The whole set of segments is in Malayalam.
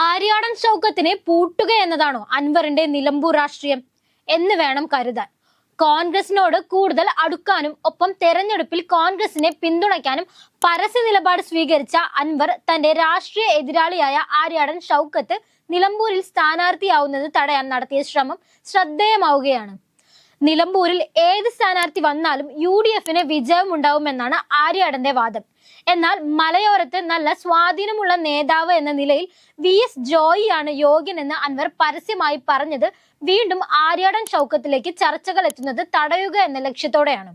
ആര്യാടൻ ചൗക്കത്തിനെ പൂട്ടുക എന്നതാണോ അൻവറിന്റെ നിലമ്പൂർ രാഷ്ട്രീയം എന്ന് വേണം കരുതാൻ. കോൺഗ്രസിനോട് കൂടുതൽ അടുക്കാനും ഒപ്പം തെരഞ്ഞെടുപ്പിൽ കോൺഗ്രസിനെ പിന്തുണയ്ക്കാനും പരസ്യ നിലപാട് സ്വീകരിച്ച അൻവർ തന്റെ രാഷ്ട്രീയ എതിരാളിയായ ആര്യാടൻ ഷൗക്കത്ത് നിലമ്പൂരിൽ സ്ഥാനാർത്ഥിയാവുന്നത് തടയാൻ നടത്തിയ ശ്രമം ശ്രദ്ധേയമാവുകയാണ്. നിലമ്പൂരിൽ ഏത് സ്ഥാനാർത്ഥി വന്നാലും യു ഡി എഫിന് വിജയമുണ്ടാവുമെന്നാണ് ആര്യാടന്റെ വാദം. എന്നാൽ മലയോരത്ത് നല്ല സ്വാധീനമുള്ള നേതാവ് എന്ന നിലയിൽ വി എസ് ജോയിയാണ് യോഗ്യനെന്ന് അൻവർ പരസ്യമായി പറഞ്ഞത്. വീണ്ടും ആര്യാടൻ ചൗക്കത്തിലേക്ക് ചർച്ചകൾ എത്തുന്നത് തടയുക എന്ന ലക്ഷ്യത്തോടെയാണ്.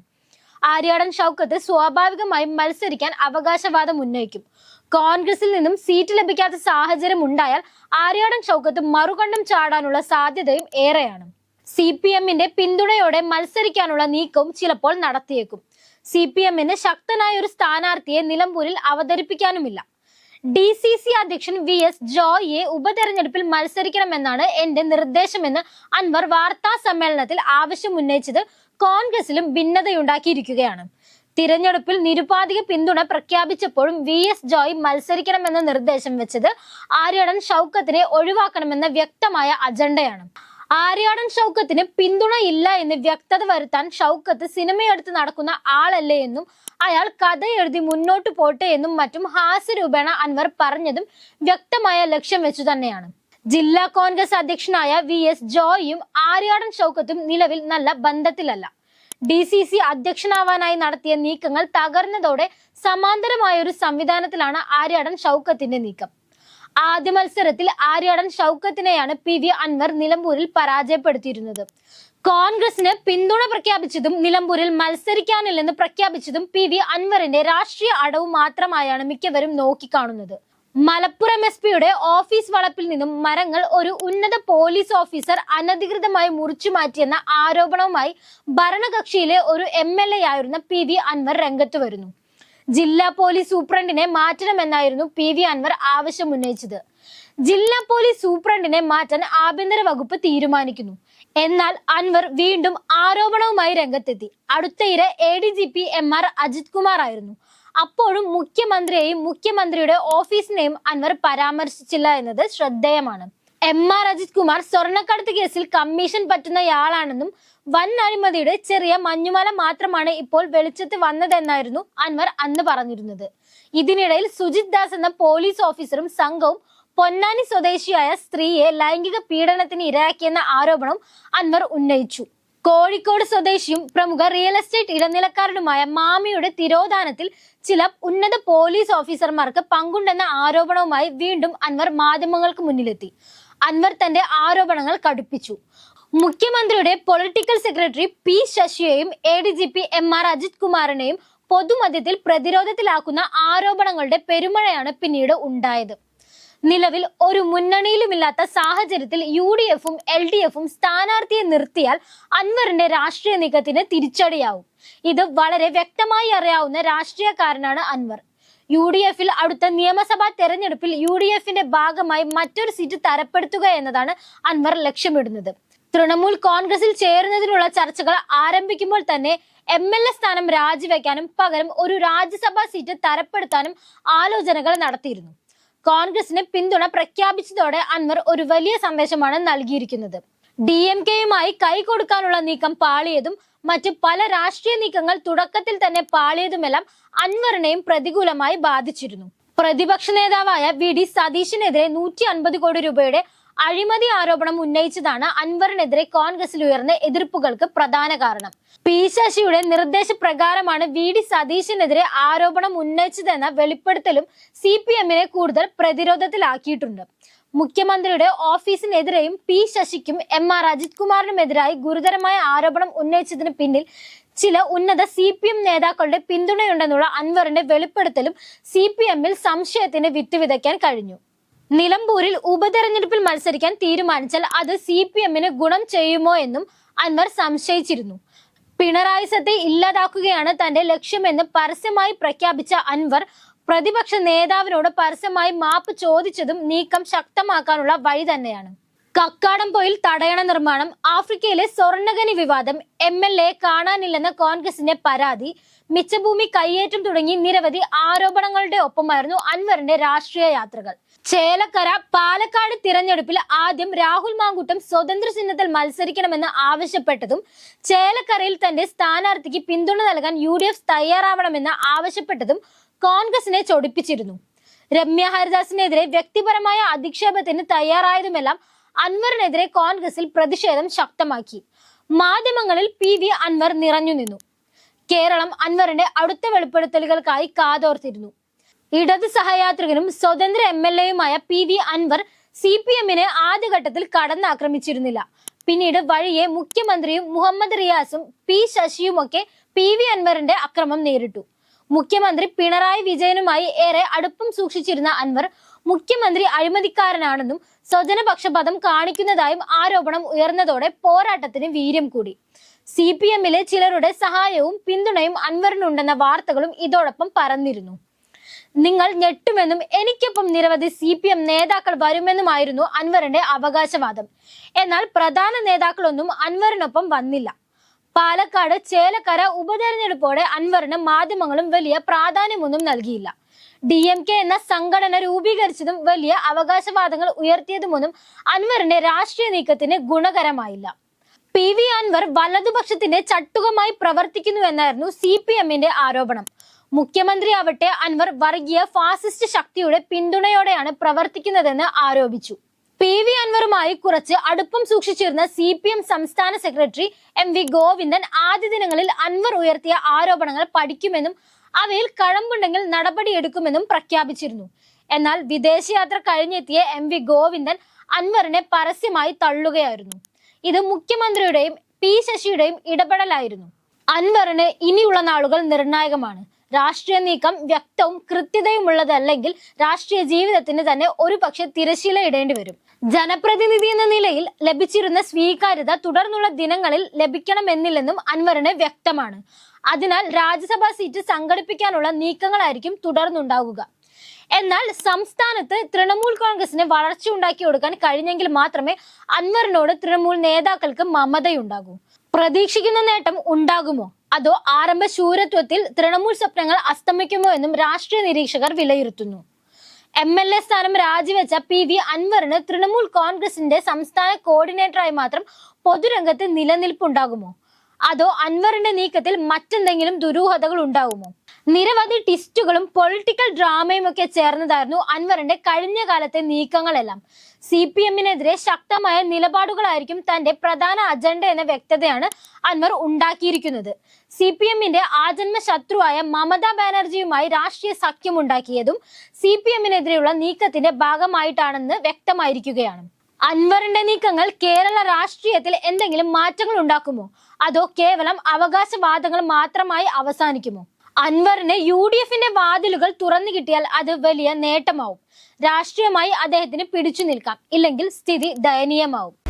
ആര്യാടൻ ഷൗക്കത്ത് സ്വാഭാവികമായും മത്സരിക്കാൻ അവകാശവാദം ഉന്നയിക്കും. കോൺഗ്രസിൽ നിന്നും സീറ്റ് ലഭിക്കാത്ത സാഹചര്യം ഉണ്ടായാൽ ആര്യാടൻ ഷൗക്കത്ത് മറുകണ്ഠം ചാടാനുള്ള സാധ്യതയും ഏറെയാണ്. സി പി എമ്മിന്റെ പിന്തുണയോടെ മത്സരിക്കാനുള്ള നീക്കവും ചിലപ്പോൾ നടത്തിയേക്കും. സി പി എമ്മിന് ശക്തനായ ഒരു സ്ഥാനാർത്ഥിയെ നിലമ്പൂരിൽ അവതരിപ്പിക്കാനുമില്ല. ഡി സി സി അധ്യക്ഷൻ വി എസ് ജോയിയെ ഉപതെരഞ്ഞെടുപ്പിൽ മത്സരിക്കണമെന്നാണ് എന്റെ നിർദ്ദേശമെന്ന് അൻവർ വാർത്താ സമ്മേളനത്തിൽ ആവശ്യം ഉന്നയിച്ചത് കോൺഗ്രസിലും ഭിന്നതയുണ്ടാക്കിയിരിക്കുകയാണ്. തിരഞ്ഞെടുപ്പിൽ നിരുപാധിക പിന്തുണ പ്രഖ്യാപിച്ചപ്പോഴും വി എസ് ജോയ് മത്സരിക്കണമെന്ന നിർദ്ദേശം വെച്ചത് ആര്യടൻ ഷൗക്കത്തിനെ ഒഴിവാക്കണമെന്ന വ്യക്തമായ അജണ്ടയാണ്. ആര്യാടൻ ഷൗക്കത്തിന് പിന്തുണ ഇല്ല എന്ന് വ്യക്തത വരുത്താൻ ഷൗക്കത്ത് സിനിമയെടുത്ത് നടക്കുന്ന ആളല്ലേ എന്നും അയാൾ കഥ എഴുതി മുന്നോട്ട് പോട്ടെ എന്നും മറ്റും ഹാസ്യരൂപേണ അൻവർ പറഞ്ഞതും വ്യക്തമായ ലക്ഷ്യം വെച്ചു തന്നെയാണ്. ജില്ലാ കോൺഗ്രസ് അധ്യക്ഷനായ വി എസ് ജോയിയും ആര്യാടൻ ഷൗക്കത്തും നിലവിൽ നല്ല ബന്ധത്തിലല്ല. ഡി സി സി അധ്യക്ഷനാവാനായി നടത്തിയ നീക്കങ്ങൾ തകർന്നതോടെ സമാന്തരമായ ഒരു സംവിധാനത്തിലാണ് ആര്യാടൻ ഷൗക്കത്തിന്റെ നീക്കം. ആദ്യ മത്സരത്തിൽ ആര്യാടൻ ഷൗക്കത്തിനെയാണ് പി വി അൻവർ നിലമ്പൂരിൽ പരാജയപ്പെടുത്തിയിരുന്നത്. കോൺഗ്രസിന് പിന്തുണ പ്രഖ്യാപിച്ചതും നിലമ്പൂരിൽ മത്സരിക്കാനില്ലെന്ന് പ്രഖ്യാപിച്ചതും പി വി അൻവറിന്റെ രാഷ്ട്രീയ അടവ് മാത്രമായാണ് മിക്കവരും നോക്കിക്കാണുന്നത്. മലപ്പുറം എസ് പിയുടെ ഓഫീസ് വളപ്പിൽ നിന്നും മരങ്ങൾ ഒരു ഉന്നത പോലീസ് ഓഫീസർ അനധികൃതമായി മുറിച്ചു മാറ്റിയെന്ന ആരോപണവുമായി ഭരണകക്ഷിയിലെ ഒരു എം എൽ എ ആയിരുന്ന പി വി അൻവർ രംഗത്ത് വരുന്നു. ജില്ലാ പോലീസ് സൂപ്രണ്ടിനെ മാറ്റണമെന്നായിരുന്നു പി വി അൻവർ ആവശ്യമുന്നയിച്ചത്. ജില്ലാ പോലീസ് സൂപ്രണ്ടിനെ മാറ്റാൻ ആഭ്യന്തര വകുപ്പ് തീരുമാനിക്കുന്നു. എന്നാൽ അൻവർ വീണ്ടും ആരോപണവുമായി രംഗത്തെത്തി. അടുത്തയിടെ A D G P M R Ajith Kumar ആയിരുന്നു. അപ്പോഴും മുഖ്യമന്ത്രിയെയും മുഖ്യമന്ത്രിയുടെ ഓഫീസിനെയും അൻവർ പരാമർശിച്ചില്ല എന്നത് ശ്രദ്ധേയമാണ്. എം ആർ അജിത് കുമാർ സ്വർണക്കടത്ത് കേസിൽ കമ്മീഷൻ പറ്റുന്നയാളാണെന്നും വൻ അഴിമതിയുടെ ചെറിയ മഞ്ഞുമല മാത്രമാണ് ഇപ്പോൾ വെളിച്ചത്ത് വന്നതെന്നായിരുന്നു അൻവർ അന്ന് പറഞ്ഞിരുന്നത്. ഇതിനിടയിൽ സുജിത് ദാസ് എന്ന പോലീസ് ഓഫീസറും സംഘവും പൊന്നാനി സ്വദേശിയായ സ്ത്രീയെ ലൈംഗിക പീഡനത്തിന് ഇരയാക്കിയെന്ന ആരോപണം അൻവർ ഉന്നയിച്ചു. കോഴിക്കോട് സ്വദേശിയും പ്രമുഖ റിയൽ എസ്റ്റേറ്റ് ഇടനിലക്കാരനുമായ മാമിയുടെ തിരോധാനത്തിൽ ചില ഉന്നത പോലീസ് ഓഫീസർമാർക്ക് പങ്കുണ്ടെന്ന ആരോപണവുമായി വീണ്ടും അൻവർ മാധ്യമങ്ങൾക്ക് മുന്നിലെത്തി. അൻവർ തന്റെ ആരോപണങ്ങൾ കടുപ്പിച്ചു. മുഖ്യമന്ത്രിയുടെ political secretary P ശശിയെയും A D G P M R Ajith കുമാറിനെയും പൊതുമധ്യത്തിൽ പ്രതിരോധത്തിലാക്കുന്ന ആരോപണങ്ങളുടെ പെരുമഴയാണ് പിന്നീട് ഉണ്ടായത്. നിലവിൽ ഒരു മുന്നണിയിലുമില്ലാത്ത സാഹചര്യത്തിൽ യു ഡി എഫും എൽ ഡി എഫും സ്ഥാനാർത്ഥിയെ നിർത്തിയാൽ അൻവറിന്റെ രാഷ്ട്രീയ നീക്കത്തിന് തിരിച്ചടിയാവും. ഇത് വളരെ വ്യക്തമായി അറിയാവുന്ന രാഷ്ട്രീയക്കാരനാണ് അൻവർ. യു ഡി എഫിൽ അടുത്ത നിയമസഭാ തെരഞ്ഞെടുപ്പിൽ യു ഡി എഫിന്റെ ഭാഗമായി മറ്റൊരു സീറ്റ് തരപ്പെടുത്തുക എന്നതാണ് അൻവർ ലക്ഷ്യമിടുന്നത്. തൃണമൂൽ കോൺഗ്രസിൽ ചേരുന്നതിനുള്ള ചർച്ചകൾ ആരംഭിക്കുമ്പോൾ തന്നെ എം എൽ എ സ്ഥാനം രാജിവെക്കാനും പകരം ഒരു രാജ്യസഭാ സീറ്റ് തരപ്പെടുത്താനും ആലോചനകൾ നടത്തിയിരുന്നു. കോൺഗ്രസിന് പിന്തുണ പ്രഖ്യാപിച്ചതോടെ അൻവർ ഒരു വലിയ സന്ദേശമാണ് നൽകിയിരിക്കുന്നത്. ഡി എം കെയുമായി കൈകൊടുക്കാനുള്ള നീക്കം പാളിയതും മറ്റ് പല രാഷ്ട്രീയ നീക്കങ്ങൾ തുടക്കത്തിൽ തന്നെ പാളിയതുമെല്ലാം അൻവറിനെയും പ്രതികൂലമായി ബാധിച്ചിരുന്നു. പ്രതിപക്ഷ നേതാവായ വി ഡി സതീശിനെതിരെ നൂറ്റി അൻപത് കോടി രൂപയുടെ അഴിമതി ആരോപണം ഉന്നയിച്ചതാണ് അൻവറിനെതിരെ കോൺഗ്രസിൽ ഉയർന്ന എതിർപ്പുകൾക്ക് പ്രധാന കാരണം. പി ശശിയുടെ നിർദ്ദേശപ്രകാരമാണ് വി ഡി സതീശിനെതിരെ ആരോപണം ഉന്നയിച്ചതെന്ന വെളിപ്പെടുത്തലും സി പി എമ്മിനെ കൂടുതൽ പ്രതിരോധത്തിലാക്കിയിട്ടുണ്ട്. മുഖ്യമന്ത്രിയുടെ ഓഫീസിനെതിരെയും പി ശശിക്കും എം ആർ അജിത് കുമാറിനുമെതിരായി ഗുരുതരമായ ആരോപണം ഉന്നയിച്ചതിന് പിന്നിൽ ചില ഉന്നത സി പി എം നേതാക്കളുടെ പിന്തുണയുണ്ടെന്നുള്ള അൻവറിന്റെ വെളിപ്പെടുത്തലും സി പി എമ്മിൽ സംശയത്തിന് വിത്ത് വിതയ്ക്കാൻ കഴിഞ്ഞു. നിലമ്പൂരിൽ ഉപതെരഞ്ഞെടുപ്പിൽ മത്സരിക്കാൻ തീരുമാനിച്ചാൽ അത് സി പി എമ്മിന് ഗുണം ചെയ്യുമോ എന്നും അൻവർ സംശയിച്ചിരുന്നു. പിണറായി സത്തെ ഇല്ലാതാക്കുകയാണ് തന്റെ ലക്ഷ്യമെന്ന് പരസ്യമായി പ്രഖ്യാപിച്ച അൻവർ പ്രതിപക്ഷ നേതാവിനോട് പരസ്യമായി മാപ്പ് ചോദിച്ചതും നീക്കം ശക്തമാക്കാനുള്ള വഴി തന്നെയാണ്. കക്കാടംപൊയിൽ തടയണ നിർമ്മാണം ആഫ്രിക്കയിലെ സ്വർണഖനി വിവാദം എം എൽ എ കാണാനില്ലെന്ന കോൺഗ്രസിന്റെ പരാതി മിച്ചഭൂമി കയ്യേറ്റം തുടങ്ങി നിരവധി ആരോപണങ്ങളുടെ ഒപ്പമായിരുന്നു അൻവറിന്റെ രാഷ്ട്രീയ യാത്രകൾ. ചേലക്കര പാലക്കാട് തിരഞ്ഞെടുപ്പിൽ ആദ്യം രാഹുൽ മാങ്കുട്ടം സ്വതന്ത്ര ചിഹ്നത്തിൽ മത്സരിക്കണമെന്ന് ആവശ്യപ്പെട്ടതും ചേലക്കരയിൽ തന്റെ സ്ഥാനാർത്ഥിക്ക് പിന്തുണ നൽകാൻ യു തയ്യാറാവണമെന്ന് ആവശ്യപ്പെട്ടതും കോൺഗ്രസിനെ ചൊടിപ്പിച്ചിരുന്നു. രമ്യ ഹരിദാസിനെതിരെ വ്യക്തിപരമായ അധിക്ഷേപത്തിന് തയ്യാറായതുമെല്ലാം അൻവറിനെതിരെ കോൺഗ്രസിൽ പ്രതിഷേധം ശക്തമാക്കി. മാധ്യമങ്ങളിൽ പി വി അൻവർ നിറഞ്ഞു നിന്നു. കേരളം അൻവറിന്റെ അടുത്ത വെളിപ്പെടുത്തലുകൾക്കായി കാതോർത്തിരുന്നു. ഇടത് സഹയാത്രികനും സ്വതന്ത്ര M L എയുമായ P V Anvar C P എമ്മിനെ ആദ്യഘട്ടത്തിൽ കടന്നാക്രമിച്ചിരുന്നില്ല. പിന്നീട് വഴിയെ മുഖ്യമന്ത്രിയും മുഹമ്മദ് റിയാസും പി ശശിയുമൊക്കെ പി വി അൻവറിന്റെ അക്രമം നേരിട്ടു. മുഖ്യമന്ത്രി പിണറായി വിജയനുമായി ഏറെ അടുപ്പം സൂക്ഷിച്ചിരുന്ന അൻവർ മുഖ്യമന്ത്രി അഴിമതിക്കാരനാണെന്നും സ്വജനപക്ഷപാതം കാണിക്കുന്നതായും ആരോപണം ഉയർന്നതോടെ പോരാട്ടത്തിന് വീര്യം കൂടി. സി പി എമ്മിലെ ചിലരുടെ സഹായവും പിന്തുണയും അൻവറിനുണ്ടെന്ന വാർത്തകളും ഇതോടൊപ്പം പറന്നിരുന്നു നിങ്ങൾ ഞെട്ടുമെന്നും എനിക്കൊപ്പം നിരവധി സി പി എം നേതാക്കൾ വരുമെന്നുമായിരുന്നു അൻവറിന്റെ അവകാശവാദം. എന്നാൽ പ്രധാന നേതാക്കളൊന്നും അൻവറിനൊപ്പം വന്നില്ല. പാലക്കാട് ചേലക്കര ഉപതെരഞ്ഞെടുപ്പോടെ അൻവറിന് മാധ്യമങ്ങളും വലിയ പ്രാധാന്യമൊന്നും നൽകിയില്ല. ഡി എം കെ എന്ന സംഘടന രൂപീകരിച്ചതും വലിയ അവകാശവാദങ്ങൾ ഉയർത്തിയതുമൊന്നും അൻവറിന്റെ രാഷ്ട്രീയ നീക്കത്തിന് ഗുണകരമായില്ല. പി വി അൻവർ വലതുപക്ഷത്തിന്റെ ചട്ടുകമായി പ്രവർത്തിക്കുന്നുവെന്നായിരുന്നു സി പി എമ്മിന്റെ ആരോപണം മുഖ്യമന്ത്രിയാവട്ടെ അൻവർ വർഗീയ ഫാസിസ്റ്റ് ശക്തിയുടെ പിന്തുണയോടെയാണ് പ്രവർത്തിക്കുന്നതെന്ന് ആരോപിച്ചു. പി വി അൻവറുമായി കുറച്ച് അടുപ്പം സൂക്ഷിച്ചിരുന്ന സി പി എം സംസ്ഥാന സെക്രട്ടറി എം വി ഗോവിന്ദൻ ആദ്യ ദിനങ്ങളിൽ അൻവർ ഉയർത്തിയ ആരോപണങ്ങൾ പഠിക്കുമെന്നും അവയിൽ കഴമ്പുണ്ടെങ്കിൽ നടപടിയെടുക്കുമെന്നും പ്രഖ്യാപിച്ചിരുന്നു. എന്നാൽ വിദേശയാത്ര കഴിഞ്ഞെത്തിയ എം വി ഗോവിന്ദൻ അൻവറിനെ പരസ്യമായി തള്ളുകയായിരുന്നു. ഇത് മുഖ്യമന്ത്രിയുടെയും പി ശശിയുടെയും ഇടപെടലായിരുന്നു. അൻവറിന് ഇനിയുള്ള നാളുകൾ നിർണായകമാണ്. രാഷ്ട്രീയ നീക്കം വ്യക്തവും കൃത്യതയുമുള്ളതല്ലെങ്കിൽ രാഷ്ട്രീയ ജീവിതത്തിന് തന്നെ ഒരു പക്ഷെ തിരശീല ഇടേണ്ടി വരും. ജനപ്രതിനിധി എന്ന നിലയിൽ ലഭിച്ചിരുന്ന സ്വീകാര്യത തുടർന്നുള്ള ദിനങ്ങളിൽ ലഭിക്കണമെന്നില്ലെന്നും അൻവറിന് വ്യക്തമാണ്. അതിനാൽ രാജ്യസഭാ സീറ്റ് സംഘടിപ്പിക്കാനുള്ള നീക്കങ്ങളായിരിക്കും തുടർന്നുണ്ടാവുക. എന്നാൽ സംസ്ഥാനത്ത് തൃണമൂൽ കോൺഗ്രസിന് വളർച്ച ഉണ്ടാക്കി കൊടുക്കാൻ കഴിഞ്ഞെങ്കിൽ മാത്രമേ അൻവറിനോട് തൃണമൂൽ നേതാക്കൾക്ക് മമതയുണ്ടാകൂ. പ്രതീക്ഷിക്കുന്ന നേട്ടം ഉണ്ടാകുമോ? അതോ ആരംഭ ശൂരത്വത്തിൽ തൃണമൂൽ സ്വപ്നങ്ങൾ അസ്തമിക്കുമോ എന്നും രാഷ്ട്രീയ നിരീക്ഷകർ വിലയിരുത്തുന്നു. എം എൽ എ സ്ഥാനം രാജിവെച്ച പി വി അൻവറിന് തൃണമൂൽ കോൺഗ്രസിന്റെ സംസ്ഥാന കോർഡിനേറ്ററായി മാത്രം പൊതുരംഗത്ത് നിലനിൽപ്പുണ്ടാകുമോ? അതോ അൻവറിന്റെ നീക്കത്തിൽ മറ്റെന്തെങ്കിലും ദുരൂഹതകൾ ഉണ്ടാകുമോ നിരവധി ടിസ്റ്റുകളും പൊളിറ്റിക്കൽ ഡ്രാമയും ഒക്കെ ചേർന്നതായിരുന്നു അൻവറിന്റെ കഴിഞ്ഞ കാലത്തെ നീക്കങ്ങളെല്ലാം. സി പി എമ്മിനെതിരെ ശക്തമായ നിലപാടുകളായിരിക്കും തന്റെ പ്രധാന അജണ്ട എന്ന വ്യക്തതയാണ് അൻവർ ഉണ്ടാക്കിയിരിക്കുന്നത്. സി പി എമ്മിന്റെ ആജന്മ ശത്രുവായ മമതാ ബാനർജിയുമായി രാഷ്ട്രീയ സഖ്യമുണ്ടാക്കിയതും സി പി എമ്മിനെതിരെയുള്ള നീക്കത്തിന്റെ ഭാഗമായിട്ടാണെന്ന് വ്യക്തമായിരിക്കുകയാണ്. അൻവറിന്റെ നീക്കങ്ങൾ കേരള രാഷ്ട്രീയത്തിൽ എന്തെങ്കിലും മാറ്റങ്ങൾ ഉണ്ടാക്കുമോ? അതോ കേവലം അവകാശവാദങ്ങൾ മാത്രമായി അവസാനിക്കുമോ? അൻവറിന് യു ഡി എഫിന്റെ വാതിലുകൾ തുറന്നു കിട്ടിയാൽ അത് വലിയ നേട്ടമാവും. രാഷ്ട്രീയമായി അദ്ദേഹത്തിന് പിടിച്ചു നിൽക്കാം. ഇല്ലെങ്കിൽ സ്ഥിതി ദയനീയമാവും.